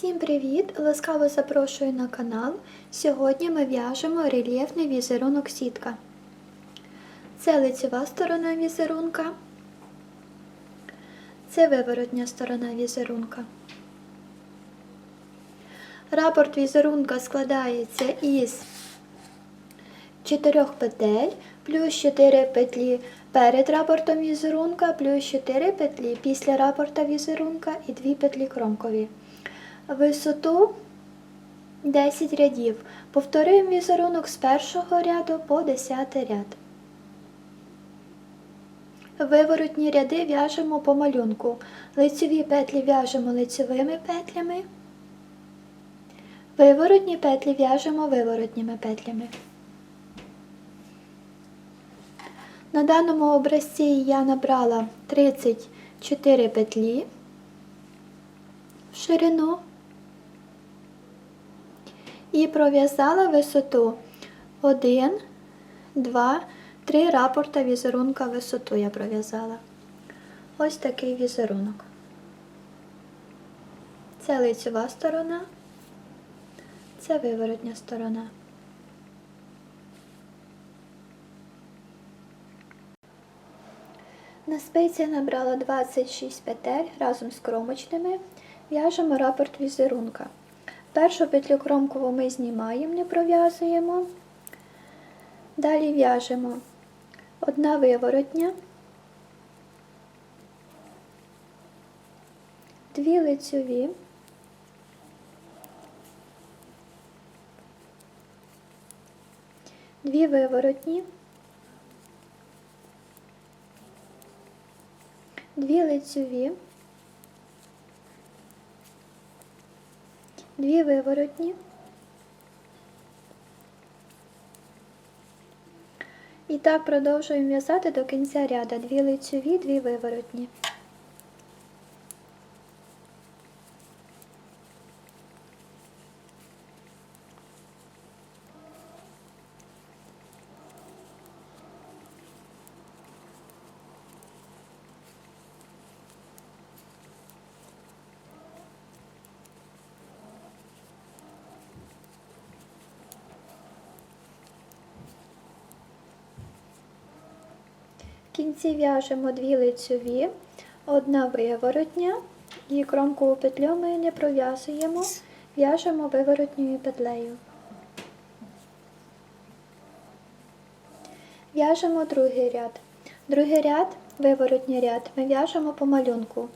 Всім привіт! Ласкаво запрошую на канал. Сьогодні ми в'яжемо рельєфний візерунок сітка. Це лицева сторона візерунка. Це виворотня сторона візерунка. Рапорт візерунка складається із 4 петель плюс 4 петлі перед рапортом візерунка, плюс 4 петлі після рапорта візерунка і 2 петлі кромкові. Висоту 10 рядів. Повторюємо візерунок з першого ряду по 10 ряд. Виворотні ряди в'яжемо по малюнку. Лицеві петлі в'яжемо лицевими петлями. Виворотні петлі в'яжемо виворотніми петлями. На даному образці я набрала 34 петлі в ширину і пров'язала висоту 1, 2, 3 рапорта візерунка висоту я пров'язала. Ось такий візерунок. Це лицева сторона, це виворотня сторона. На спиці набрала 26 петель разом з кромочними. В'яжемо рапорт візерунка. Першу петлю кромкову ми знімаємо, не пров'язуємо. Далі в'яжемо. Одна виворотня, дві лицьові, дві виворотні, дві лицьові, дві виворотні і так продовжуємо в'язати до кінця ряду. Дві лицьові, дві виворотні. В кінці в'яжемо дві лицьові, одна виворотня і кромкову петлю ми не пров'язуємо, в'яжемо виворотньою петлею. В'яжемо другий ряд. Другий ряд, виворотній ряд, ми в'яжемо по малюнку.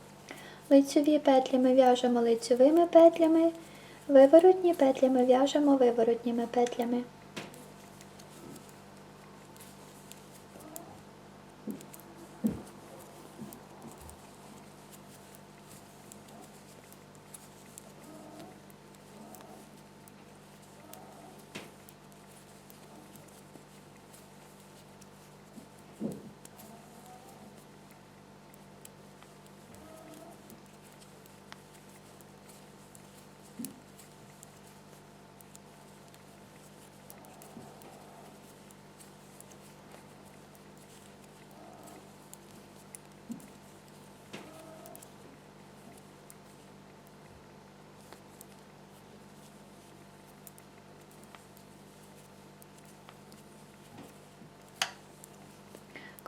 Лицьові петлі ми в'яжемо лицьовими петлями, виворотні петлі ми в'яжемо виворотніми петлями.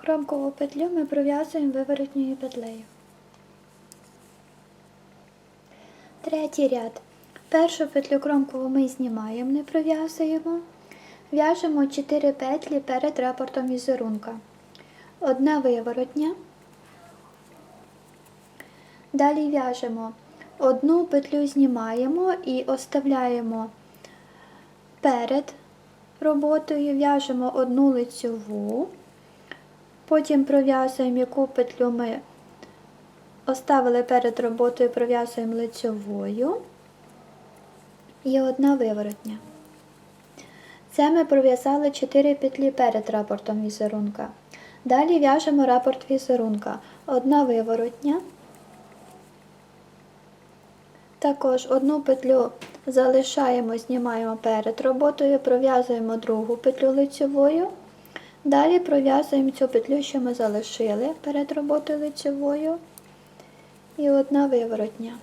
Кромкову петлю ми пров'язуємо виворотньою петлею. Третій ряд. Першу петлю кромкову ми знімаємо, не пров'язуємо. В'яжемо 4 петлі перед рапортом візерунка. Одна виворотня. Далі в'яжемо одну петлю знімаємо і оставляємо перед роботою, в'яжемо одну лицьову. Потім пров'язуємо яку петлю ми оставили перед роботою, пров'язуємо лицьовою і одна виворотня. Це ми пров'язали 4 петлі перед рапортом візерунка. Далі в'яжемо рапорт візерунка. Одна виворотня. Також одну петлю залишаємо, знімаємо перед роботою, пров'язуємо другу петлю лицьовою. Далі пров'язуємо цю петлю, що ми залишили перед роботою лицевою і одна виворотня.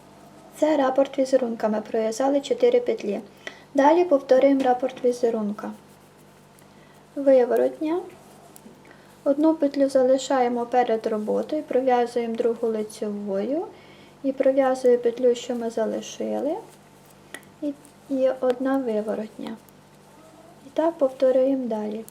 Це рапорт візерунка. Ми пров'язали 4 петлі. Далі повторюємо рапорт візерунка. Виворотня. Одну петлю залишаємо перед роботою, пров'язуємо другу лицьовою і пров'язуємо петлю, що ми залишили, і одна виворотня. І так повторюємо далі.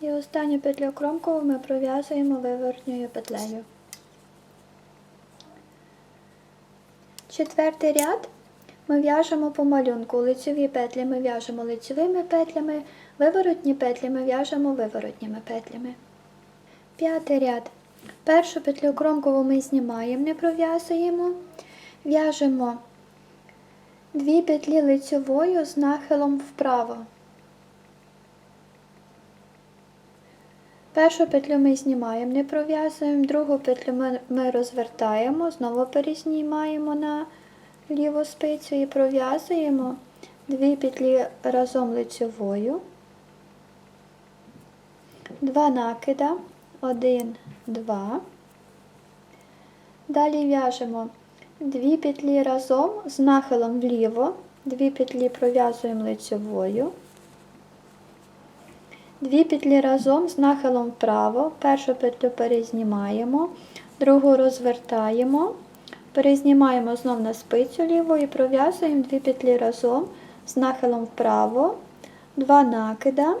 І останню петлю кромкову ми пров'язуємо виворотньою петлею. Четвертий ряд ми в'яжемо по малюнку. Лицеві петлі ми в'яжемо лицевими петлями, виворотні петлі ми в'яжемо виворотніми петлями. П'ятий ряд. Першу петлю кромкову ми знімаємо, не пров'язуємо. В'яжемо дві петлі лицевою з нахилом вправо. Першу петлю ми знімаємо, не пров'язуємо, другу петлю ми, ми розвертаємо, знову перезнімаємо на ліву спицю і пров'язуємо дві петлі разом лицевою, два накида, один, два. Далі в'яжемо дві петлі разом з нахилом вліво, дві петлі пров'язуємо лицевою. Дві петлі разом з нахилом вправо. Першу петлю перезнімаємо, другу розвертаємо, перезнімаємо знов на спицю ліву і пров'язуємо дві петлі разом з нахилом вправо, два накида,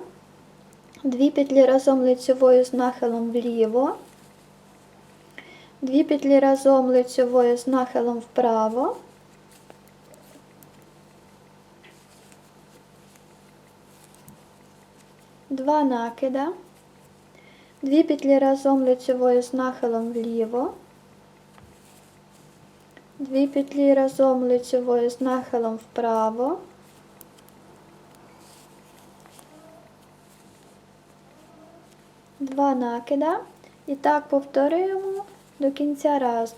дві петлі разом лицевою з нахилом вліво, дві петлі разом лицевою з нахилом вправо. Два накида, дві петлі разом лицевою з нахилом вліво, дві петлі разом лицевою з нахилом вправо, два накида. І так повторюємо до кінця раз,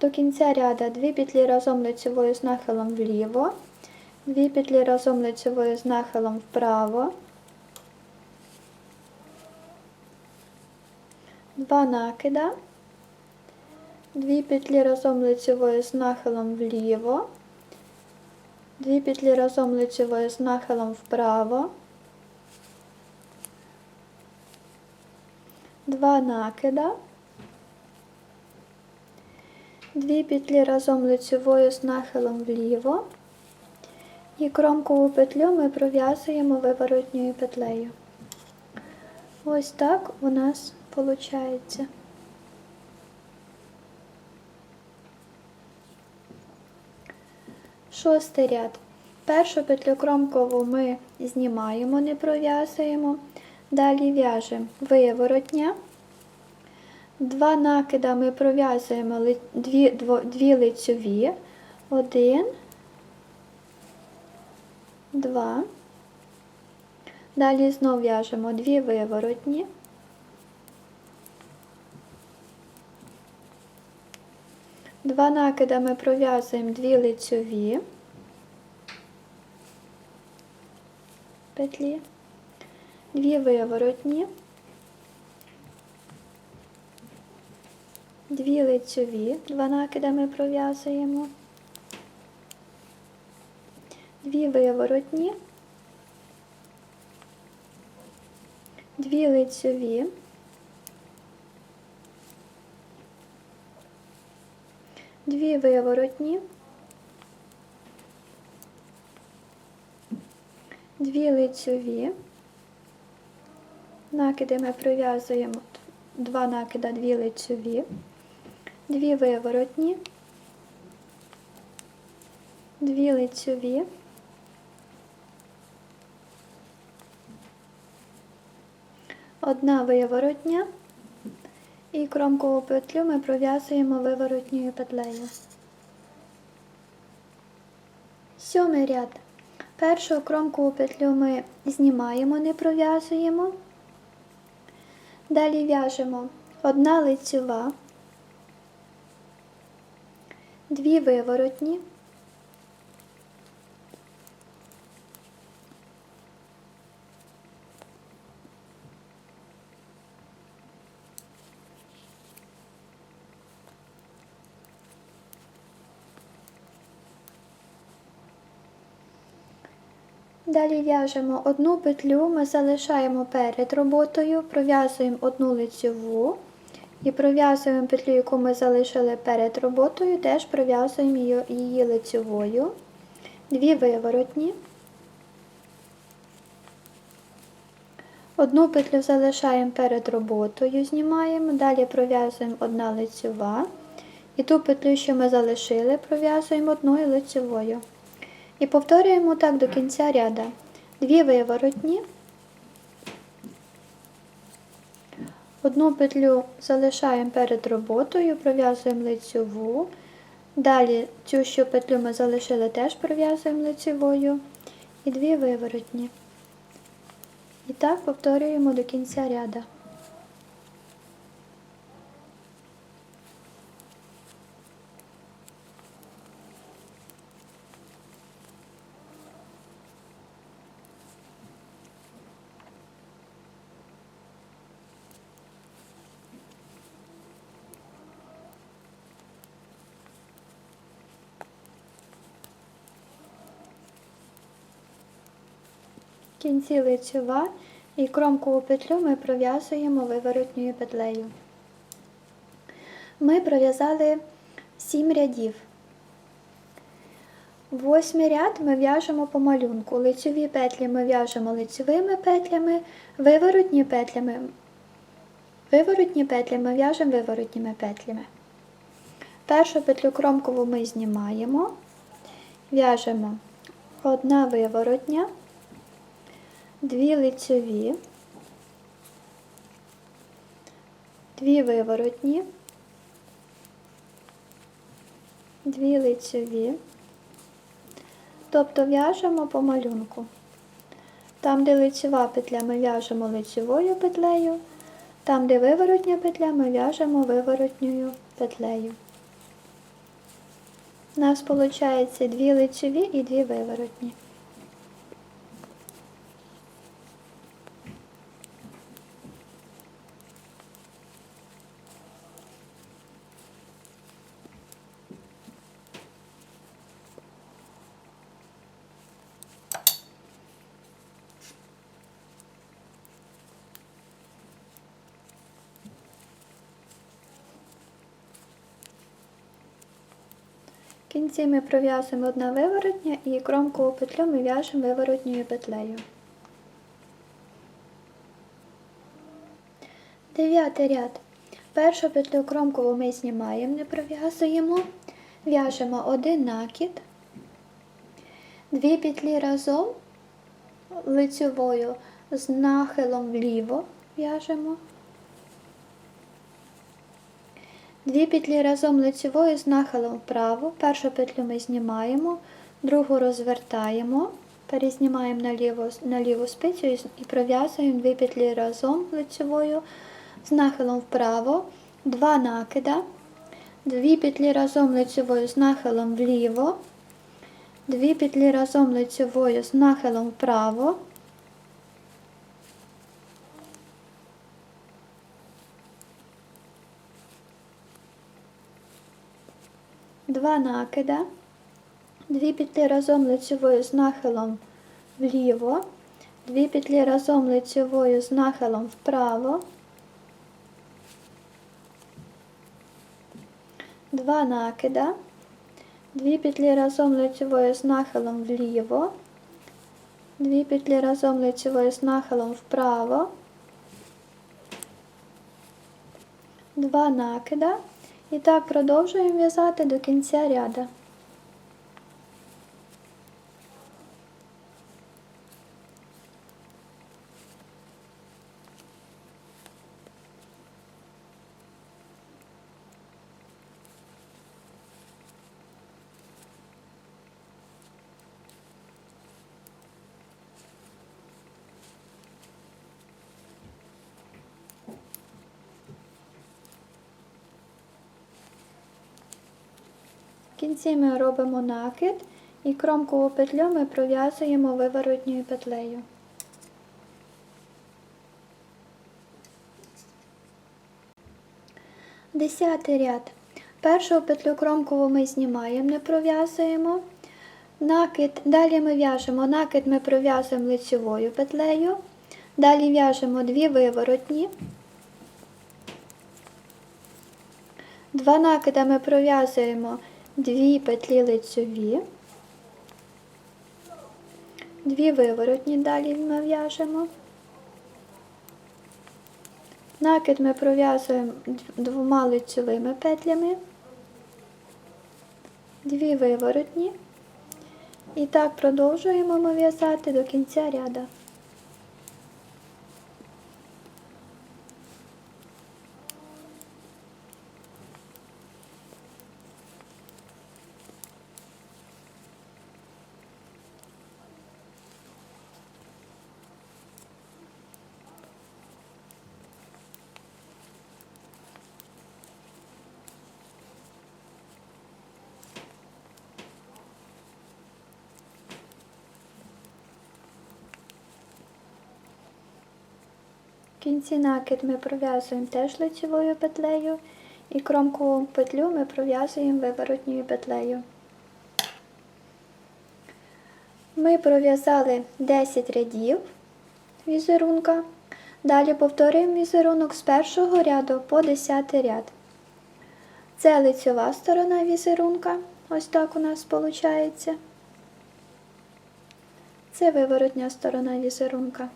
до кінця ряда. Дві петлі разом лицевою з нахилом вліво, дві петлі разом лицевою з нахилом вправо. Два накида, дві петлі разом лицевою з нахилом вліво, дві петлі разом лицевою з нахилом вправо, два накида, дві петлі разом лицевою з нахилом вліво. І кромкову петлю ми пров'язуємо виворотньою петлею. Ось так у нас виходить. Шостий ряд. Першу петлю кромкову ми знімаємо, не пров'язуємо. Далі в'яжемо виворотня. Два накида ми пров'язуємо дві, дві лицьові. Один, два. Далі знову в'яжемо дві виворотні. Два накида ми пров'язуємо дві лицьові. Петлі, дві виворотні, дві лицьові, два накида ми пров'язуємо, дві виворотні, дві лицьові. дві виворотні, дві лицьові, накиди ми пров'язуємо два накида, дві лицьові, дві виворотні, дві лицьові, одна виворотня і кромкову петлю ми пров'язуємо виворотньою петлею. Сьомий ряд. Першу кромкову петлю ми знімаємо, не пров'язуємо. Далі в'яжемо одна лицьова, дві виворотні, Далі в'яжемо одну петлю, ми залишаємо перед роботою, пров'язуємо одну лицьову і пров'язуємо петлю, яку ми залишили перед роботою, теж пров'язуємо її, лицьовою, дві виворотні. Одну петлю залишаємо перед роботою, знімаємо, далі пров'язуємо одна лицьова. І ту петлю, що ми залишили, пров'язуємо одною лицьовою. І повторюємо так до кінця ряда. Дві виворотні, одну петлю залишаємо перед роботою, пров'язуємо лицьову. Далі цю що петлю ми залишили, теж пров'язуємо лицьовою. І дві виворотні. І так повторюємо до кінця ряда. Кінці лицьова і кромкову петлю ми пров'язуємо виворотньою петлею. Ми пров'язали 7 рядів. Восьмий ряд ми в'яжемо по малюнку. Лицьові петлі ми в'яжемо лицьовими петлями, виворотні петлями. Виворотні петлі ми в'яжемо виворотніми петлями. Першу петлю кромкову ми знімаємо, в'яжемо одна виворотня дві лицьові, дві виворотні, дві лицьові, тобто в'яжемо по малюнку. Там, де лицьова петля, ми в'яжемо лицьовою петлею, там, де виворотня петля, ми в'яжемо виворотньою петлею. У нас виходить дві лицьові і дві виворотні. Кінці ми пров'язуємо одна виворотня і кромкову петлю ми в'яжемо виворотньою петлею. Дев'ятий ряд. Першу петлю кромкову ми знімаємо, не пров'язуємо, в'яжемо один накид, дві петлі разом лицьовою з нахилом вліво в'яжемо. Дві петлі разом лицевою з нахилом вправо. Першу петлю ми знімаємо, другу розвертаємо, перезнімаємо на ліву, на ліву спицю і пров'язуємо дві петлі разом лицевою з нахилом вправо, два накида, дві петлі разом лицевою з нахилом вліво, дві петлі разом лицевою з нахилом вправо. Два накида, дві петлі разом лицевою з нахилом вліво, дві петлі разом лицевою з нахилом вправо, два накида, дві петлі разом лицевою з нахилом вліво, дві петлі разом лицевою з нахилом вправо, два накида. І так продовжуємо в'язати до кінця ряда. Кінці ми робимо накид і кромкову петлю ми пров'язуємо виворотньою петлею. Десятий ряд. Першу петлю кромкову ми знімаємо, не пров'язуємо. Накид, далі ми в'яжемо накид, ми пров'язуємо лицевою петлею. Далі в'яжемо дві виворотні. Два накида ми пров'язуємо дві петлі лицеві. Дві виворотні далі ми в'яжемо. Накид ми пров'язуємо двома лицевими петлями, дві виворотні. І так продовжуємо ми в'язати до кінця ряду. Кінці накид ми пров'язуємо теж лицевою петлею і кромкову петлю ми пров'язуємо виворотньою петлею. Ми пров'язали 10 рядів візерунка. Далі повторюємо візерунок з першого ряду по 10 ряд. Це лицьова сторона візерунка. Ось так у нас виходить. Це виворотня сторона візерунка.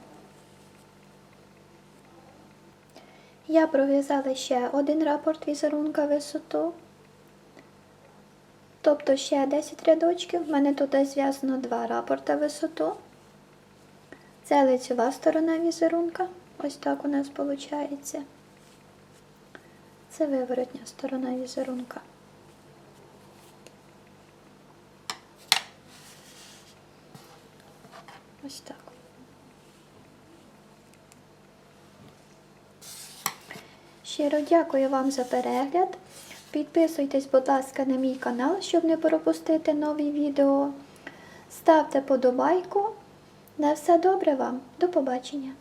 Я пров'язала ще один рапорт візерунка висоту. Тобто ще 10 рядочків. У мене тут зв'язано два рапорта висоту. Це лицева сторона візерунка. Ось так у нас виходить. Це виворотня сторона візерунка. Ось так. Щиро дякую вам за перегляд. Підписуйтесь, будь ласка, на мій канал, щоб не пропустити нові відео. Ставте подобайку. На все добре вам. До побачення!